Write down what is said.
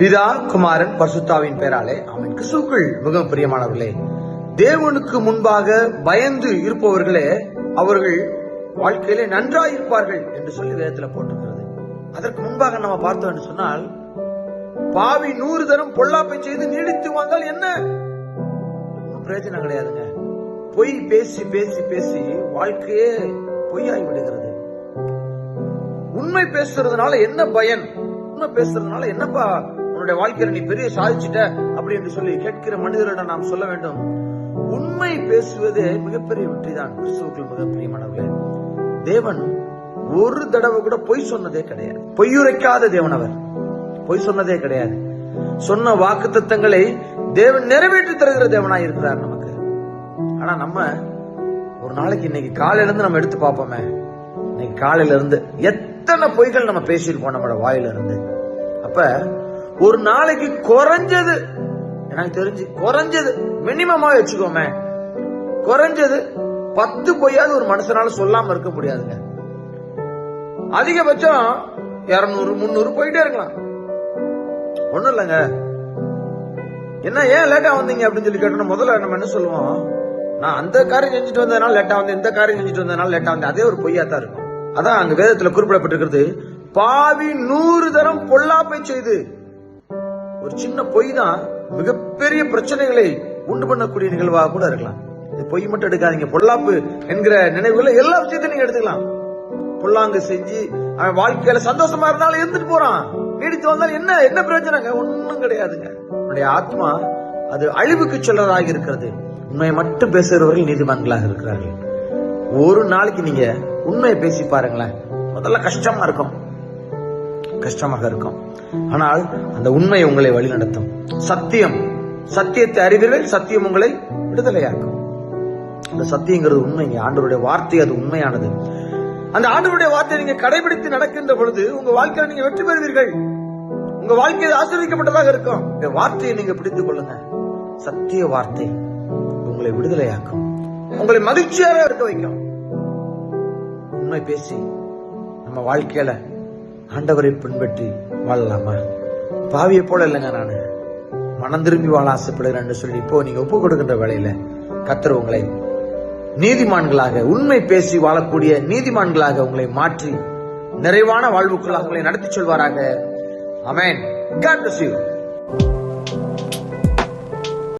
பிதா குமாரன் பரிசுத்தாவின் பெயராலே அவன் கிறிஸ்துக்குள் மிகவும் பிரியமானவர்களே தேவனுக்கு முன்பாக பயந்து இருப்பவர்களே அவர்கள் வாழ்க்கையிலே நன்றாயிருப்பார்கள் என்று சொல்லி வேதத்துல போட்டிருக்கிறது. அதற்கு முன்பாக நம்ம பார்த்தோம் என்று சொன்னால் பாவி நூறு தரம் பொல்லாப்பை செய்து நீடித்து வந்தால் என்ன? பிரயோஜனம் கிடையாதுங்க. பொய் பேசி பேசி பேசி வாழ்க்கையே பொய்யாகி விடுகிறது. உண்மை பேசுறதுனால என்ன பயன்? உண்மை பேசுறதுனால என்னப்பா உன்னுடைய வாழ்க்கையில நீ பெரிய சாதிச்சிட்ட அப்படி என்று சொல்லி கேட்கிற மனிதர்களிடம் நாம் சொல்ல வேண்டும். உண்மை பேசுவதே மிகப்பெரிய வெற்றிதான். கிறிஸ்துவுக்குள் மிகப்பெரிய பிரியமானவர்களே தேவன் ஒரு தடவை கூட பொய் சொன்னதே கிடையாது. பொய்யுரைக்காத தேவன் அவர். பொய் சொன்னதே கிடையாது. சொன்ன வாக்கு தத்தங்களை தேவன் நிறைவேற்றி தருகிற தேவனாய் இருக்கிறார் நமக்கு. ஆனா நம்ம ஒரு நாளைக்கு இன்னைக்கு காலையில இருந்து நம்ம எடுத்து பார்ப்போமே. இன்னைக்கு காலையில இருந்து எத்தனை பொய்கள் நம்ம பேசியிருப்போம் நம்மளோட வாயில இருந்து அப்ப ஒரு நாளைக்கு குறைஞ்சது. எனக்கு தெரிஞ்சு குறைஞ்சது. மினிமமா வச்சுக்கோமே. குறைஞ்சது பத்து பொய்யாவது ஒரு மனுஷனால சொல்லாம இருக்க முடியாதுங்க. அதிகபட்சம் இருநூறு முந்நூறு போயிட்டே இருக்கலாம். ஒண்ணும் இல்லைங்க. என்ன ஏன் லேட்டா வந்தீங்க அப்படின்னு சொல்லி கேட்டோம் முதல்ல நம்ம என்ன சொல்லுவோம்? நான் அந்த காரியம் செஞ்சுட்டு வந்ததுனால லேட்டா வந்து இந்த காரியம் செஞ்சுட்டு வந்ததுனால லேட்டா வந்து அதே ஒரு பொய்யா தான் இருக்கும். அதான் அங்க வேதத்துல குறிப்பிடப்பட்டிருக்கிறது. பாவி நூறு தரம் பொல்லாப்பை செய்து ஒரு சின்ன பொய் தான் மிகப்பெரிய பிரச்சனைகளை உண்டு பண்ணக்கூடிய நிகழ்வாக கூட இருக்கலாம். இது பொய் மட்டும் எடுக்காதீங்க. பொல்லாப்பு என்கிற நினைவுகளை எல்லா விஷயத்தையும் நீங்க எடுத்துக்கலாம். பொல்லாங்கு செஞ்சு அவன் வாழ்க்கையில சந்தோஷமா இருந்தாலும் இருந்துட்டு போறான். நீடித்து வந்தாலும் என்ன என்ன பிரச்சனைங்க ஒண்ணும் கிடையாதுங்க. உன்னுடைய ஆத்மா அது அழிவுக்கு சொல்லதாக இருக்கிறது. உண்மையை மட்டும் பேசுகிறவர்கள் நீதிமன்றங்களாக இருக்கிறார்கள். ஒரு நாளைக்கு நீங்க உண்மையை பேசி பாருங்களேன். முதல்ல கஷ்டமா இருக்கும். கஷ்டமாக இருக்கும். ஆனால் அந்த உண்மை உங்களை வழிநடத்தும். சத்தியம். சத்தியத்தை அறிவீர்கள் சத்தியம் உங்களை விடுதலையாக்கும். அந்த சத்தியங்கிறது உண்மைங்க ஆண்டவருடைய வார்த்தை அது உண்மையானது. அந்த ஆண்டவருடைய வார்த்தையை நீங்க கடைபிடித்து நடக்கின்ற பொழுது உங்க வாழ்க்கையில நீங்க வெற்றி பெறுவீர்கள். உங்க வாழ்க்கை ஆசிரியக்கப்பட்டதாக இருக்கும். இந்த வார்த்தையை நீங்க பிடித்துக் கொள்ளுங்க. சத்திய வார்த்தை உங்களை விடுதலையாக்கும். உங்களை மகிழ்ச்சியாக இருக்க வைக்கும். உண்மை பேசி நம்ம வாழ்க்கையில ஆண்டவரை பின்பற்றி வாழலாமா? பாவியை போல இல்லைங்க நான். மனம் திரும்பி வாழ ஆசைப்படுகிறேன்னு சொல்லி இப்போ நீங்க ஒப்பு கொடுக்கின்ற வேலையில கத்தர் உங்களை நீதிமான்களாக உண்மை பேசி வாழக்கூடிய நீதிமான்களாக உங்களை மாற்றி நிறைவான வாழ்வுக்குள்ளாக உங்களை நடத்தி சொல்வாராக. அமேன் காட் யூ.